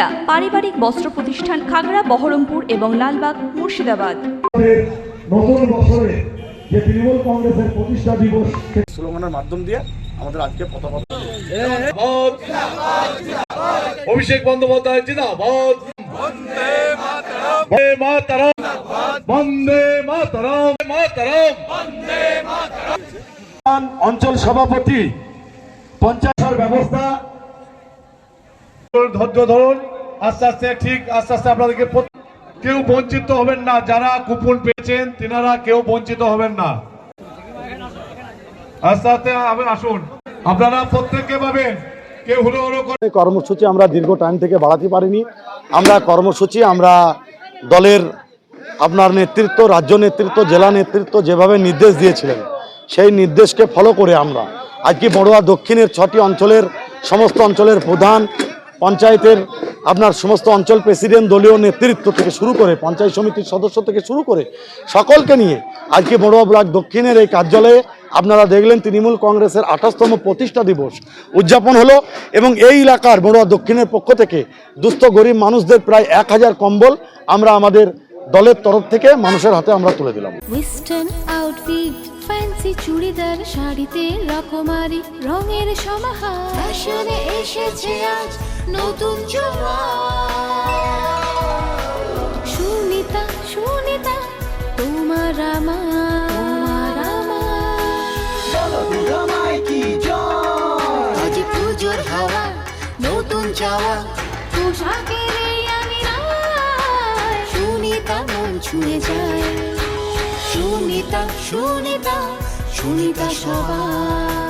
সুনিতা পারিবারিক বস্ত্র প্রতিষ্ঠান খাগড়া বহরমপুর এবং লালবাগ মুর্শিদাবাদ। নতুন বছরে যে তৃণমূল কংগ্রেসের প্রতিষ্ঠা দিবস স্লোগানের মাধ্যম দিয়ে আমাদের আজকে পতাকা অভিষেক বন্দ্যোপাধ্যায় জিন্দাবাদ। বন্দে মাতারাম। বন্দে মাতারাম। মাতারাম। অঞ্চল সভাপতি পঞ্চায়েত ব্যবস্থা। ধৈর্য ধরুন। আস্তে আস্তে, ঠিক আস্তে আস্তে আপনাদেরকে কেউ বঞ্চিত হবেন না, যারা কুপন পেয়েছেন, তিনারা কেউ বঞ্চিত হবেন না। আস্তে আস্তে আসুন। আপনারা প্রত্যেককে পাবেন কেউ করে কর্মসূচি আমরা দীর্ঘ টাইম থেকে বাড়াতে পারিনি। আমরা কর্মসূচি, আমরা দলের আপনার নেতৃত্ব, রাজ্য নেতৃত্ব, জেলা নেতৃত্ব যেভাবে নির্দেশ দিয়েছিলেন, সেই নির্দেশকে ফলো করে আমরা আজকে বড়ুয়া দক্ষিণের ছটি অঞ্চলের, সমস্ত অঞ্চলের প্রধান পঞ্চায়েতের আপনার সমস্ত অঞ্চল প্রেসিডেন্ট দলীয় নেতৃত্ব থেকে শুরু করে পঞ্চায়েত সমিতির সদস্য থেকে শুরু করে সকলকে নিয়ে আজকে বড়ুয়া ব্লক দক্ষিণের এই কার্যালয়ে আপনারা দেখলেন তৃণমূল কংগ্রেসের আঠাশতম প্রতিষ্ঠা দিবস উদযাপন হলো এবং এই এলাকার বড়ুয়া দক্ষিণের পক্ষ থেকে দুস্থ গরিব মানুষদের প্রায় এক হাজার কম্বল আমরা আমাদের দলের তরফ থেকে মানুষের হাতে আমরা তুলে দিলাম। ওয়েস্টার্ন আউটফিট ফ্যান্সি চুড়িদার শাড়িতে রকমারি রঙের সমাহার। ফ্যাশনে এসেছে আজ নতুন সুনিতা সুনিতা তোমার আমার। আমার। আজ পুজোর হাওয়া নতুন চাওয়া। পোশাকের আমি। সুনিতা মন ছুঁয়ে যায়। সুনিতা সুনিতা সুনিতা সবার।